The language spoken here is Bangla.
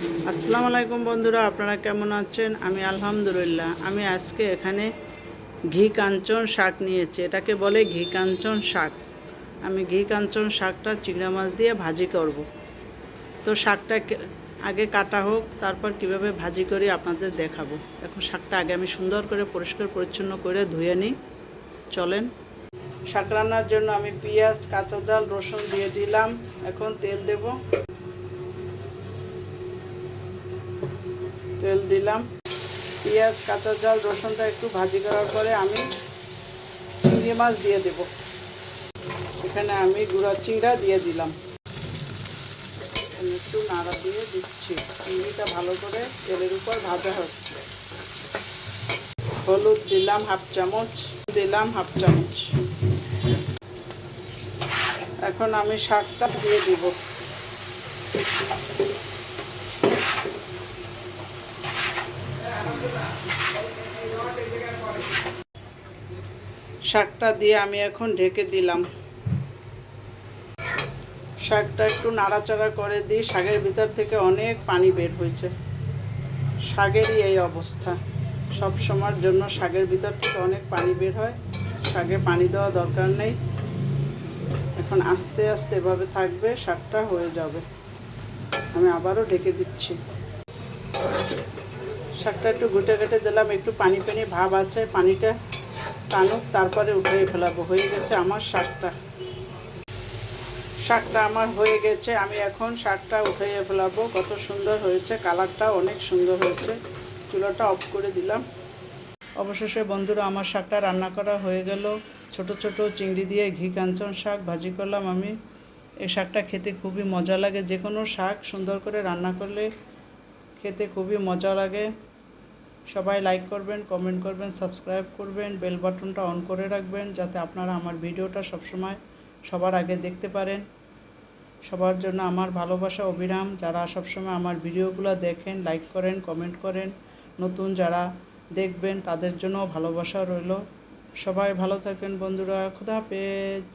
আসসালামু আলাইকুম বন্ধুরা, আপনারা কেমন আছেন? আমি আলহামদুলিল্লাহ, আমি আজকে এখানে ঘি কাঞ্চন শাক নিয়েছি। এটাকে বলে ঘি কাঞ্চন শাক। আমি ঘি কাঞ্চন শাকটা চিংড়া মাছ দিয়ে ভাজি করব। তো শাকটা আগে কাটা হোক, তারপর কীভাবে ভাজি করি আপনাদের দেখাবো। এখন শাকটা আগে আমি সুন্দর করে পরিষ্কার পরিচ্ছন্ন করে ধুয়ে নিই। চলেন। শাক রান্নার জন্য আমি পেঁয়াজ, কাঁচা জাল রসুন দিয়ে দিলাম। এখন তেল দেবো। তেল দিলাম। পেঁয়াজ, কাঁচা জাল রসুনটা একটু ভাজি করার পরে আমি চিংড়ি মাছ দিয়ে দেব। এখানে আমি গুঁড়া চিংড়া দিয়ে দিলাম। একটু নাড়া দিয়ে দিচ্ছি। চিংড়িটা ভালো করে তেলের উপর ভাজা হচ্ছে। হলুদ দিলাম হাফ চামচ, দিলাম হাফ চামচ। এখন আমি শাকটা দিয়ে দিব। শাকটা দিয়ে আমি এখন ঢেকে দিলাম। শাকটা একটু নাড়াচাড়া করে দিই, শাকের ভিতর থেকে অনেক পানি বের হয়েছে। শাকেরই এই অবস্থা। সব সময়ের জন্য শাকের ভিতর থেকে অনেক পানি বের হয়, শাকে পানি দেওয়া দরকার নেই। এখন আস্তে আস্তে এভাবে থাকবে, শাকটা হয়ে যাবে। আমি আবারও ঢেকে দিচ্ছি। শাকটা একটু গুটে কেটে দিলাম, একটু পানি পানি ভাব আছে, পানিটা টানুক, তারপরে উঠিয়ে ফেলাবো। হয়ে গেছে আমার শাকটা। শাকটা আমার হয়ে গেছে। আমি এখন শাকটা উঠিয়ে ফেলাবো। কত সুন্দর হয়েছে, কালারটা অনেক সুন্দর হয়েছে। চুলাটা অফ করে দিলাম। অবশেষে বন্ধুরা, আমার শাকটা রান্না করা হয়ে গেল। ছোট ছোট চিংড়ি দিয়ে ঘি কাঞ্চন শাক ভাজি করলাম আমি। এই শাকটা খেতে খুবই মজা লাগে। যে কোনো শাক সুন্দর করে রান্না করলে খেতে খুবই মজা লাগে। সবাই লাইক করবেন কমেন্ট করবেন সাবস্ক্রাইব করবেন বেল বাটনটা অন করে রাখবেন যাতে আপনারা আমার ভিডিওটা সবসময় সবার আগে দেখতে পারেন। সবার জন্য আমার ভালোবাসা, অবিরাম। যারা সবসময় আমার ভিডিওগুলো দেখেন লাইক করেন কমেন্ট করেন, নতুন যারা দেখবেন তাদের জন্য ভালোবাসা রইল। সবাই ভালো থাকেন বন্ধুরা, খুদা হাফেজ।